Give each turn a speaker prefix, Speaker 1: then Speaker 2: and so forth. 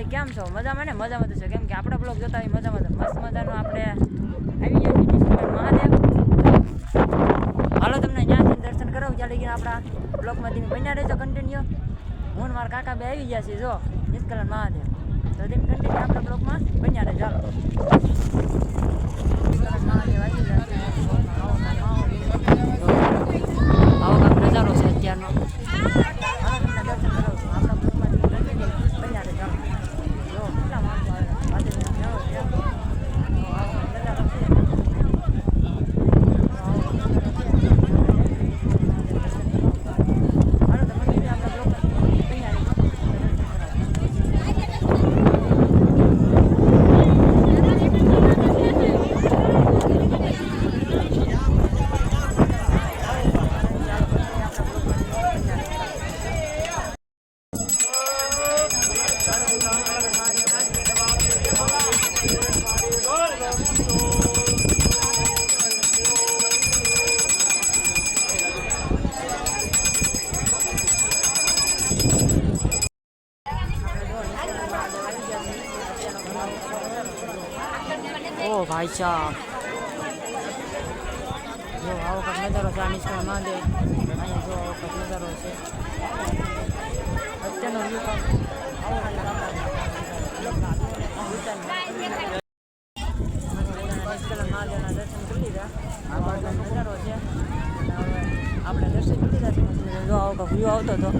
Speaker 1: Family કેમ છો? મજામાં ને? મજામાં છો. કેમ કે આપણે બ્લોગ જોતા હોય મજામાં મસ્ત મજાનું આપણે આવી ગયા મહાદેવ. હાલો તમને ત્યાંથી દર્શન કરાવું. ચાલી ગયા આપણા બ્લોગમાં તમે બન્યા રહેજો કન્ટિન્યુ હું મારા કાકા બે આવી ગયા છે જો. નિષ્કલન મહાદેવ. તો તેમ કન્ટિન્યુ આપણા બ્લોગમાં બન્યા રહેજો. ચાલો ઓ ભાઈ જો આવો કંઈક નજારો છે આ નિષ્કાળ મહાદેવ અહીંયા જો આવો કંઈક નજારો છે અત્યારનો વ્યૂ આપણે દર્શન લીધા. જો આવો કંઈક વ્યૂ આવતો હતો